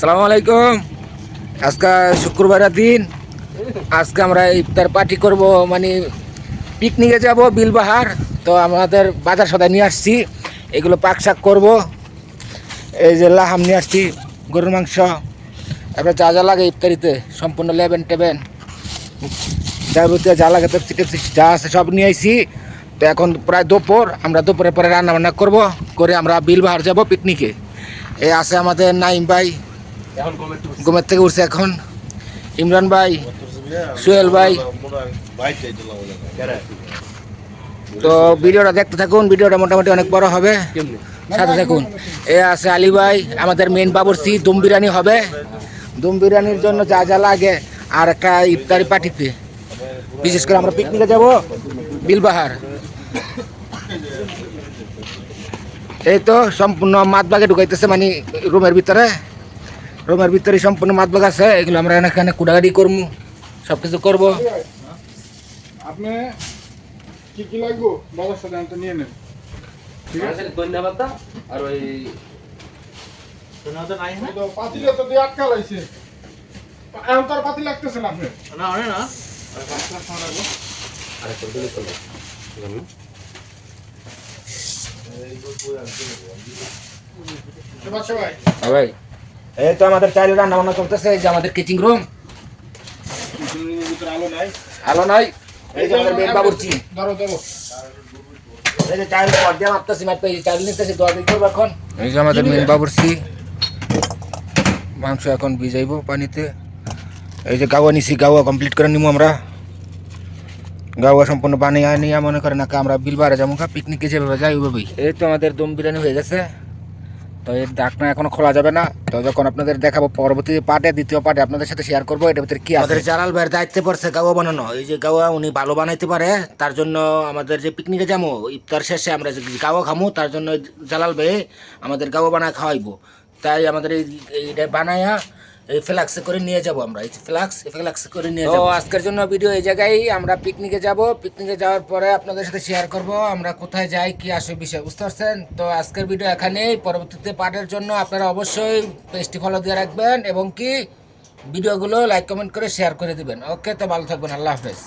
সালাম আলাইকুম। আজকে শুক্রবারের দিন। আজকে আমরা ইফতার পার্টি করব মানে পিকনিকে যাব বিলবাহার। তো আমাদের বাজার সদায় নিয়ে আসছি। এগুলো পাক শাক করব। এই যে লাহাম নিয়ে আসছি, গরুর মাংস। তারপরে যা যা লাগে ইফতারিতে, সম্পূর্ণ লেবেন টেবেন। যাবতীয় যা লাগে পেপসি টেপসি যা আছে সব নিয়ে আইছি। তো এখন প্রায় দুপুর, আমরা দুপুরে পরে রান্না বান্না করব। করে আমরা বিলবাহার যাব পিকনিকে। এই আছে আমাদের নাইম ভাই। ঘুমের থেকে উঠছে এখন। ইমরান ভাই সোহেল ভাই। তো ভিডিওটা দেখতে থাকুন ভিডিওটা মোটামুটি অনেক বড় হবে। সাথে থাকুন। এ আছে আলী ভাই আমাদের মেন বাবরসি দম বিরিয়ানি হবে। দম বিরিয়ানির জন্য যা যা লাগে আর একটা ইফতারি পার্টিতে। বিশেষ করে আমরা পিকনিকে যাব বিলবাহার। এই তো সম্পূর্ণ মাছ বাগে ঢুকাইতেছে মানে রুমের ভিতরে। রুমের ভিতরে সম্পূর্ণ মাছ বাগ আছে এগুলো আমরা এখানে কুড়াগাড়ি করব সব কিছু করব। আপনি কি কি লাগবো? বাজার সাথে তো নিয়ে নেন ঠিক আছে? ধন্যবাদ আর ওই এই তো পাতিলে তো দিয়ে আটকা লাইছে এখন তো আর পাতি লাগতেছে না আপনি সবাই। হ্যাঁ ভাই এই তো আমাদের চাইলে রান্না বান্না চলতেছে এই যে আমাদের কিচিং রুম আলো নাই। আলো নাই এই যে আমাদের মেন বাবুর্চি। ধরো ধরো এই যে চাইল এই চাইল নিতেছি দোয়া হবে এখন? এই যে আমাদের মেন বাবুর্চি। মাংস এখন ভিজাইবো পানিতে। এই যে গাওয়া নিছি গাওয়া কমপ্লিট করে নিবো আমরা। গাওয়া সম্পূর্ণ বানিয়ে নিয়ে মনে করেন না আমরা বিলবারে যাব পিকনিকে যেভাবে যাই ওইভাবেই। এই তো আমাদের দম বিরিয়ানি হয়ে গেছে। তো এই ডাকনা এখনও খোলা যাবে না। তো যখন আপনাদের দেখাবো পরবর্তী পার্টে, দ্বিতীয় পার্টে আপনাদের সাথে শেয়ার করব, এটার ভিতরে কি আমাদের জালাল ভাইয়ের দায়িত্বে পড়ছে গাওয়া বানানো। এই যে গাওয়া উনি ভালো বানাইতে পারে, তার জন্য আমাদের যে পিকনিকে যাব, ইফতার শেষে আমরা যে গাওয়া খামো, তার জন্য জালাল ভাই আমাদের গাওয়া বানায় খাওয়াইবো। তাই আমাদের এই বানায়া এই ফ্লাক্সে করে নিয়ে যাব আমরা। এই ফ্লাক্স ফ্লাক্সে করে নিয়ে যাব। আজকের জন্য ভিডিও এই জায়গায় আমরা পিকনিকে যাব। পিকনিকে যাওয়ার পরে আপনাদের সাথে শেয়ার করব আমরা কোথায় যাই কি আসে বিষয় বুঝতে পারছেন? তো আজকের ভিডিও এখানেই। পরবর্তীতে পার্টের জন্য আপনারা অবশ্যই পেজটি ফলো দিয়ে রাখবেন এবং কি ভিডিওগুলো লাইক কমেন্ট করে শেয়ার করে দিবেন। ওকে তো ভালো থাকবেন। আল্লাহ হাফেজ।